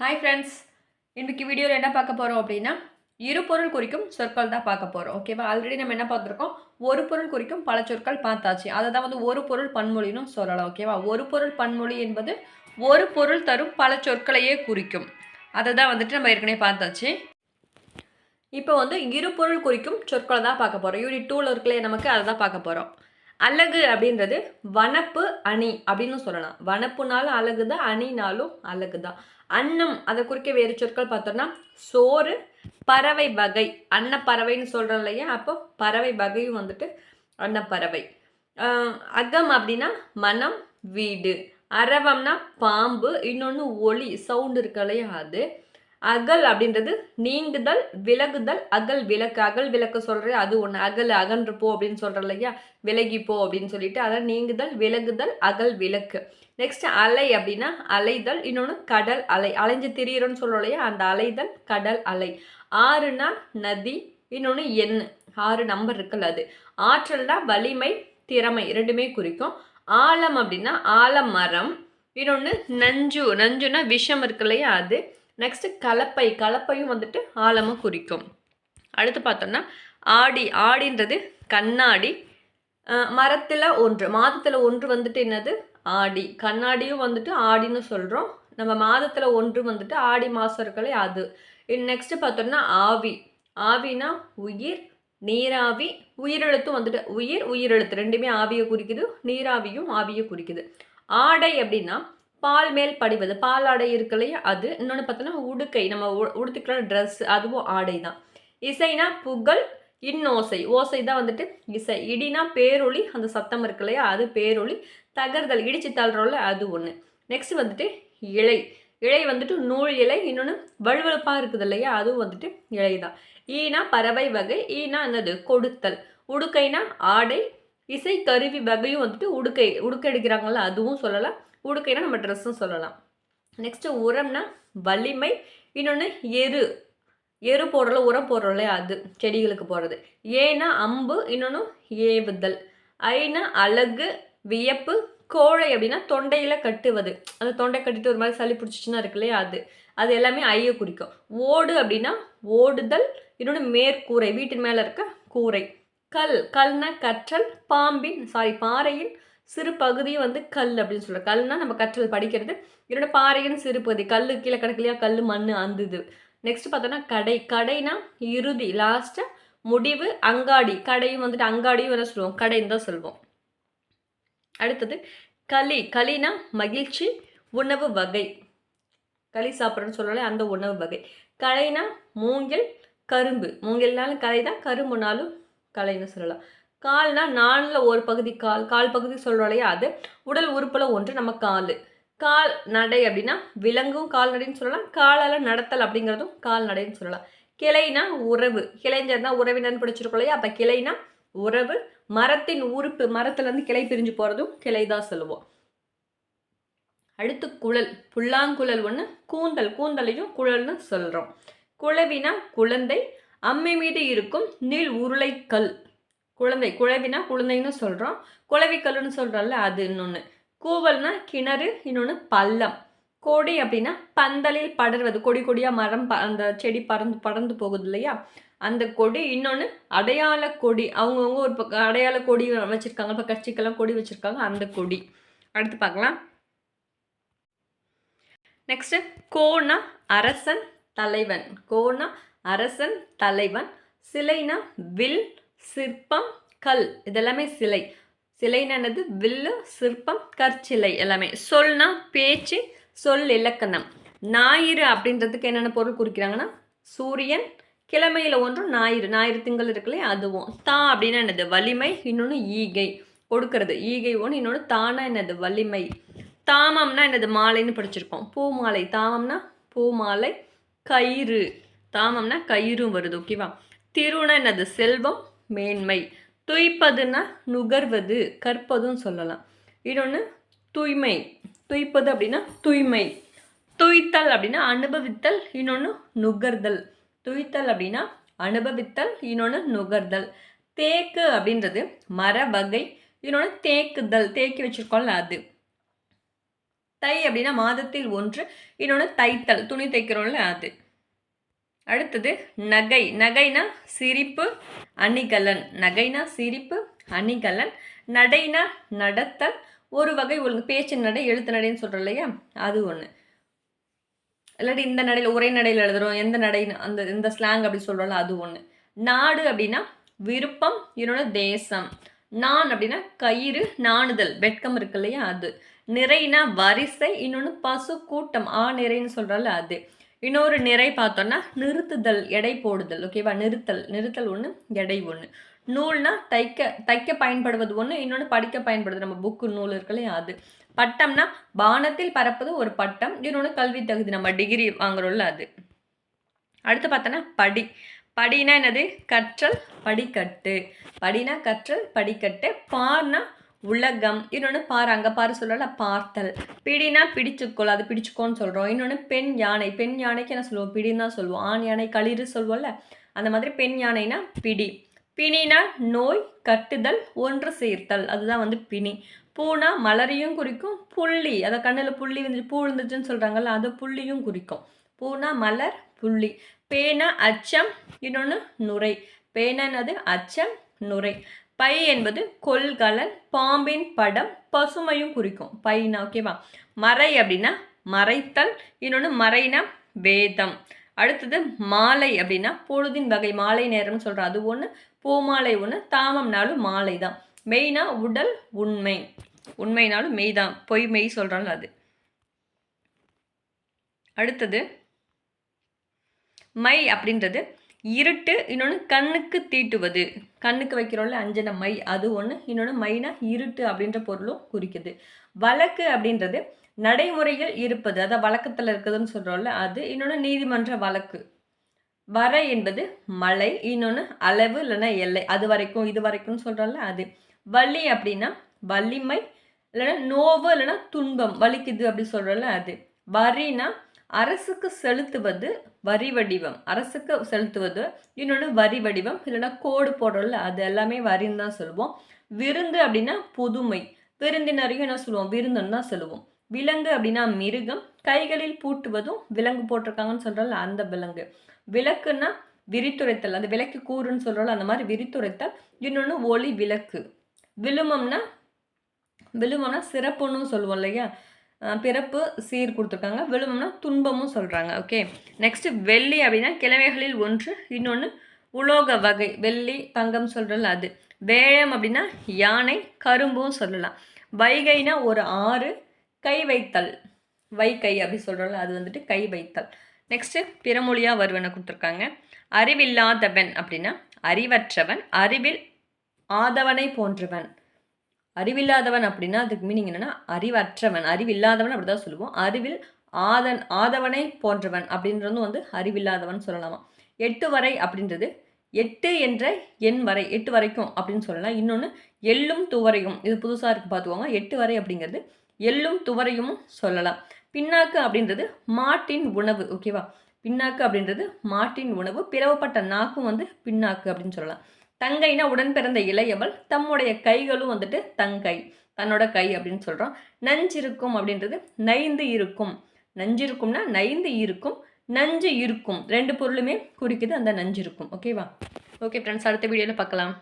Hi friends இன்றைக்கி வீடியோவில் என்ன பார்க்க போகிறோம் அப்படின்னா இரு பொருள் குறிக்கும் சொற்கள் தான் பார்க்க போகிறோம் ஓகேவா ஆல்ரெடி நம்ம என்ன பார்த்துருக்கோம்? ஒரு பொருள் குறிக்கும் பல சொற்கள் பார்த்தாச்சு. அதை தான் வந்து ஒரு பொருள் பன்மொழின்னு சொல்லலாம். ஓகேவா ஒரு பொருள் பன்மொழி என்பது ஒரு பொருள் தரும் பல சொற்களையே குறிக்கும். அதை தான் வந்துட்டு நம்ம ஏற்கனவே பார்த்தாச்சு. இப்போ வந்து இரு பொருள் குறிக்கும் சொற்களை தான் பார்க்க போகிறோம் யூனிட் டூவில் இருக்கலையே நமக்கு அதை தான் பார்க்க போகிறோம் அழகு அப்படின்றது வனப்பு அணி அப்படின்னு சொல்லலாம். வனப்புனாலும் அழகு தான் அணினாலும் அழகு தான் அன்னம் அதை குறிக்க வேறு சொற்கள் பார்த்தோம்னா சோறு பறவை வகை. அன்னப்பறவைன்னு சொல்கிறோம் இல்லையா? அப்போ பறவை வகையும் வந்துட்டு அன்னப்பறவை. அகம் அப்படின்னா மனம் வீடு. அரவம்னா பாம்பு இன்னொன்று ஒளி சவுண்டு இருக்கு இல்லையா அது? அகல் அப்படின்றது நீங்குதல் விலகுதல் அகல் விளக்கு. அகல் விளக்கு சொல்கிறேன் அது ஒன்று அகல் அகன்று போ அப்படின்னு சொல்கிறோம் இல்லையா? விலகி போ அப்படின்னு சொல்லிட்டு அதான் நீங்குதல் விலகுதல் அகல் விளக்கு. நெக்ஸ்ட் அலை அப்படின்னா அலைதல் இன்னொன்று கடல் அலை. அலைஞ்சு திரியிறோன்னு சொல்கிறோம் இல்லையா? அந்த அலைதல் கடல் அலை. ஆறுனா நதி இன்னொன்று எண். ஆறு நம்பர் இருக்குல்ல அது. ஆற்றல்னா வலிமை திறமை ரெண்டுமே குறிக்கும். ஆலம் அப்படின்னா ஆலமரம் இன்னொன்று நஞ்சு. நஞ்சுனா விஷம் இருக்கு இல்லையா அது. நெக்ஸ்ட்டு கலப்பை. கலப்பையும் வந்துட்டு ஆழமும் குறிக்கும். அடுத்து பார்த்தோம்னா ஆடி. ஆடின்றது கண்ணாடி. மரத்தில் ஒன்று. மாதத்தில் ஒன்று வந்துட்டு என்னது? ஆடி. கண்ணாடியும் வந்துட்டு ஆடின்னு சொல்கிறோம் நம்ம மாதத்தில் ஒன்று வந்துட்டு ஆடி மாதம் இருக்கலே அது நெக்ஸ்ட்டு பார்த்தோம்னா ஆவி. ஆவினா உயிர் நீராவி உயிரெழுத்தும் வந்துட்டு உயிர் உயிரெழுத்து ரெண்டுமே ஆவியை குறிக்குது நீராவியும் ஆவியை குறிக்குது. ஆடை அப்படின்னா பால் மேல் படிவது பால் ஆடை இருக்கு இல்லையா அது. இன்னொன்று பார்த்தோன்னா உடுக்கை நம்ம உடுத்துக்கிற ட்ரெஸ் அதுவும் ஆடை தான். இசைனா புகழ் இன்னோசை. ஓசை தான் வந்துட்டு இசை. இடினா பேரொளி அந்த சத்தம் இருக்கு இல்லையா அது பேரொளி. தகர்தல் இடிச்சு தள்ளுறோம்ல அது ஒன்று நெக்ஸ்ட் வந்துட்டு இலை. இலை வந்துட்டு நூல் இலை இன்னொன்று வழுவழுப்பாக இருக்குது இல்லையா அதுவும் வந்துட்டு இலை தான் ஈனா பறவை வகை ஈனா என்னது? கொடுத்தல். உடுக்கைனா ஆடை இசை கருவி வகையும் வந்துட்டு உடுக்கை உடுக்கை அதுவும் சொல்லலாம். உடுக்கைனா நம்ம ட்ரெஸ்ஸும் சொல்லலாம். நெக்ஸ்ட்டு உரம்னா வலிமை இன்னொன்று எரு. எரு போடுறல உரம் போடுறோம்ல அது செடிகளுக்கு போடுறது. ஏன்னா அம்பு இன்னொன்று ஏவுதல். ஐனா அழகு வியப்பு கோழை அப்படின்னா தொண்டையில் கட்டுவது. அந்த தொண்டை கட்டிட்டு ஒரு மாதிரி சளி பிடிச்சிச்சுன்னா இருக்கு இல்லையா அது. அது எல்லாமே ஐயை குறிக்கும். ஓடு அப்படின்னா ஓடுதல் இன்னொன்று மேற்கூரை வீட்டின் மேலே இருக்க கூரை. கல் கல்னா கற்றல் பாம்பின் சாரி பாறையின் சிறு பகுதியும் வந்து கல் அப்படின்னு சொல்கிறோம் கல்னால் நம்ம கற்றல் படிக்கிறது. இன்னொன்று பாறையின் சிறு பகுதி கல் கீழே கிடக்கலையா கல் மண் அந்த இது நெக்ஸ்ட் பார்த்தோன்னா கடை கடைனா இறுதி லாஸ்ட்டாக முடிவு அங்காடி. கடையும் வந்துட்டு அங்காடியும் என்ன சொல்லுவோம். கடைன்னு தான் சொல்லுவோம் அடுத்தது களி. களினா மகிழ்ச்சி உணவு வகை. களி சாப்பிட்றோன்னு சொல்லல அந்த உணவு வகை. களைனா மூங்கில் கரும்பு. மூங்கில்னாலும் களை தான் கரும்புனாலும் களைன்னு சொல்லலாம். கால்னா நாலில் ஒரு பகுதி கால். கால் பகுதி சொல்கிறோம் இல்லையா? அது உடல் உறுப்பில் ஒன்று நம்ம கால். கால் நடை அப்படின்னா விலங்கும் கால்நடைன்னு சொல்லலாம். காலால் நடத்தல் அப்படிங்கிறதும் கால்நடைன்னு சொல்லலாம். கிளைனா உறவு. கிளைஞ்சர்னா உறவினர்னு படிச்சிருக்கோம் இல்லையா? அப்போ கிளைனா உறவு மரத்தின் உறுப்பு மரத்துலேருந்து கிளை பிரிஞ்சு போகிறதும் கிளை தான் சொல்லுவோம். அடுத்து குழல் புல்லாங்குழல் ஒன்று கூந்தல் கூந்தலையும் குழல்னு சொல்கிறோம் குழவினா குழந்தை அம்மை மீது இருக்கும் நீள் உருளைக்கல். குழந்தை குழவினா குழந்தைன்னு சொல்கிறோம் குழவிக்கல்லுன்னு சொல்கிறோம்ல அது இன்னொன்று கூவல்னா கிணறு இன்னொன்று பள்ளம். கொடி அப்படின்னா பந்தலில் படர்வது. கொடி கொடியாக மரம் ப அந்த செடி பறந்து பறந்து போகுது இல்லையா? அந்த கொடி இன்னொன்று அடையாள கொடி. அவங்கவுங்க ஒரு பக்கம் அடையாள கொடி வச்சுருக்காங்க. இப்போ கட்சிக்கெல்லாம் கொடி வச்சுருக்காங்க. அந்த கொடி. அடுத்து பார்க்கலாம். நெக்ஸ்ட்டு கோனா அரசன் தலைவன். கோனா அரசன் தலைவன். சிலைனா வில் சிற்பம் கல். இதெல்லாமே சிலை. சிலைன்னு என்னது? வில்லு சிற்பம் கற்சிலை எல்லாமே. சொல்னா பேச்சு சொல் இலக்கணம். ஞாயிறு அப்படின்றதுக்கு என்னென்ன பொருள் குறிக்கிறாங்கன்னா சூரியன் கிழமையில் ஒன்றும் ஞாயிறு. ஞாயிறு திங்கள் இருக்குல்லே அதுவும். தா அப்படின்னா என்னது? வலிமை இன்னொன்று ஈகை கொடுக்கறது. ஈகை ஒன்று இன்னொன்று தானா என்னது? வலிமை. தாமம்னா என்னது? மாலைன்னு படிச்சிருக்கோம். பூ மாலை தாமம்னா பூ மாலை கயிறு. தாமம்னா கயிறும் வருது ஓகேவா திருனா என்னது? செல்வம் மேன்மை. துய்ப்பதுன்னா நுகர்வது கற்பதும் சொல்லலாம். இன்னொன்று தூய்மை. துய்ப்பது அப்படின்னா தூய்மை. துய்த்தல் அப்படின்னா அனுபவித்தல் இன்னொன்று நுகர்தல். துய்த்தல் அப்படின்னா அனுபவித்தல் இன்னொன்று நுகர்தல். தேக்கு அப்படின்றது மர வகை இன்னொன்று தேக்குதல். தேக்கி வச்சுருக்கோம்ல அது. தை அப்படின்னா மாதத்தில் ஒன்று இன்னொன்று தைத்தல். துணி தைக்கிறோம்ல அது. அடுத்தது நகை. நகைனா சிரிப்பு அணிகலன். நகைனா சிரிப்பு அணிகலன். நடைனா நடத்தல் ஒரு வகை ஒழுங்கு பேச்சு நடை எழுத்து நடைன்னு சொல்கிறோம் இல்லையா? அது ஒன்று இல்லாட்டி இந்த நடையில் ஒரே நடையில் எழுதுகிறோம் எந்த நடைன்னு அந்த இந்த ஸ்லாங் அப்படி சொல்கிறோம்ல அது ஒன்று நாடு அப்படின்னா விருப்பம் இன்னொன்று தேசம். நான் அப்படின்னா கயிறு நாணுதல் வெட்கம் இருக்கு இல்லையா அது. நிறைனா வரிசை இன்னொன்று பசு கூட்டம் ஆ நிறைன்னு சொல்கிறால அது. இன்னொரு நிறை பார்த்தோன்னா நிறுத்துதல் எடை போடுதல் ஓகேவா நிறுத்தல் நிறுத்தல் ஒன்று எடை ஒன்று நூல்னா தைக்க தைக்க பயன்படுவது ஒன்று இன்னொன்று படிக்க பயன்படுது. நம்ம புக்கு நூல் இருக்கலையா அது. பட்டம்னா பானத்தில் பறப்பது ஒரு பட்டம் இன்னொன்று கல்வி தகுதி. நம்ம டிகிரி வாங்குறோம்ல அது. அடுத்து பார்த்தோன்னா படி. படினா என்னது? கற்றல் படிக்கட்டு. படினா கற்றல் படிக்கட்டு. பார்னா உலகம். இன்னொன்று பாரு அங்கே பாரு சொல்லல பார்த்தல். பிடினா பிடிச்சுக்கோள் அது பிடிச்சுக்கோன்னு சொல்கிறோம் இன்னொன்று பெண் யானை. பெண் யானைக்கு என்ன சொல்லுவோம்? பிடின்னு தான் சொல்லுவோம். ஆண் யானை களிறு சொல்லுவோம்ல அந்த மாதிரி பெண் யானைனா பிடி. பிணினா நோய் கட்டுதல் ஒன்று சேர்த்தல். அதுதான் வந்து பிணி. பூனா மலரையும் குறிக்கும். புள்ளி அதை கண்ணில் புள்ளி வந்து பூ இருந்துச்சுன்னு சொல்கிறாங்கல்ல அது புள்ளியும் குறிக்கும். பூனா மலர் புள்ளி. பேனா அச்சம் இன்னொன்று நுரை. பேனது அச்சம் நுரை. பை என்பது கொள்கலன் பாம்பின் படம் பசுமையும் குறிக்கும். பைனா ஓகேவா மறை அப்படின்னா மறைத்தல் இன்னொன்று மறைனா வேதம். அடுத்தது மாலை அப்படின்னா பொழுதின் வகை மாலை நேரம்னு சொல்கிறோம் அது ஒன்று பூமாலை ஒன்று தாமம்னாலும் மாலை தான். மெய்னா உடல் உண்மை. உண்மைனாலும் மெய் தான். பொய் மெய் சொல்கிறாங்க அது. அடுத்தது மை அப்படின்றது இருட்டு இன்னொன்று கண்ணுக்கு தீட்டுவது. கண்ணுக்கு வைக்கிறோம்ல அஞ்சன மை அது ஒன்று இன்னொன்று மைனா இருட்டு அப்படின்ற பொருளும் குறிக்குது. வழக்கு அப்படின்றது நடைமுறையில் இருப்பது அதான் வழக்கத்தில் இருக்குதுன்னு சொல்கிறோம்ல அது. இன்னொன்று நீதிமன்ற வழக்கு. வர என்பது மலை இன்னொன்று அளவு இல்லைன்னா எல்லை. அது வரைக்கும் இது வரைக்கும்னு சொல்கிறோம்ல அது. வலி அப்படின்னா வலிமை இல்லைன்னா நோவு இல்லைன்னா துன்பம் வலிக்குது அப்படி சொல்கிறோம்ல அது. வரினா அரசுக்கு செலுத்துவது வரி வடிவம். அரசுக்கு செலுத்துவது இன்னொன்று வரி வடிவம் இல்லைன்னா கோடு போடுறோம்ல அது எல்லாமே வரின்னு தான் சொல்லுவோம். விருந்து அப்படின்னா புதுமை. விருந்தினரையும் என்ன சொல்லுவோம்? விருந்துன்னு தான் சொல்லுவோம். விலங்கு அப்படின்னா மிருகம் கைகளில் பூட்டுவதும் விலங்கு போட்டிருக்காங்கன்னு சொல்கிறோம்ல அந்த விலங்கு. விளக்குன்னா விரித்துரைத்தல். அந்த விளக்கு கூறுன்னு சொல்கிறோம்ல அந்த மாதிரி விரித்துரைத்தல். இன்னொன்று ஒளி விளக்கு. விழுமம்னா விழுமம்னா சிறப்புன்னு சொல்லுவோம் இல்லையா? பிறப்பு சீர் கொடுத்துருக்காங்க. விழுமம்னா துன்பமும் சொல்கிறாங்க ஓகே. நெக்ஸ்ட்டு வெள்ளி அப்படின்னா கிழமைகளில் ஒன்று. இன்னொன்று உலோக வகை. வெள்ளி தங்கம் சொல்கிறல அது. வேழம் அப்படின்னா யானை கரும்பும் சொல்லலாம். வைகைனா ஒரு ஆறு. கை வைத்தல். வைகை அப்படி சொல்கிறோம்ல அது வந்துட்டு கை வைத்தல். நெக்ஸ்ட்டு பிறமொழியாக வருவனை கொடுத்துருக்காங்க. அறிவில்லாதவன் அப்படின்னா அறிவற்றவன் அறிவில் ஆதவனை போன்றவன். அறிவில்லாதவன் அப்படின்னா அதுக்கு மீனிங் என்னென்னா அறிவற்றவன். அறிவில்லாதவன் அப்படி தான் சொல்லுவோம். அறிவில் ஆதன் ஆதவனை போன்றவன் அப்படின்றதும் வந்து அறிவில்லாதவன் சொல்லலாமா? எட்டு வரை அப்படின்றது எட்டு என்ற எண் வரை எட்டு வரைக்கும் அப்படின்னு சொல்லலாம். இன்னொன்று எள்ளும் துவரையும். இது புதுசாக இருக்குது பார்த்துக்கோங்க. எட்டு வரை அப்படிங்கிறது எள்ளும் துவரையும் சொல்லலாம். பின்னாக்கு அப்படின்றது மாட்டின் உணவு ஓகேவா பின்னாக்கு அப்படின்றது மாட்டின் உணவு பிளவுப்பட்ட நாக்கும் வந்து பின்னாக்கு அப்படின்னு சொல்லலாம். தங்கைனா உடன் பிறந்த இளையவள் தம்முடைய கைகளும் வந்துட்டு தங்கை தன்னோட கை அப்படின்னு சொல்கிறோம் நஞ்சிருக்கும் அப்படின்றது நைந்து இருக்கும். நஞ்சிருக்கும்னா நைந்து இருக்கும் நஞ்சு இருக்கும். ரெண்டு பொருளுமே குறிக்குது அந்த நஞ்சு இருக்கும் ஓகேவா ஓகே ஃப்ரெண்ட்ஸ் அடுத்த வீடியோவில் பார்க்கலாம்.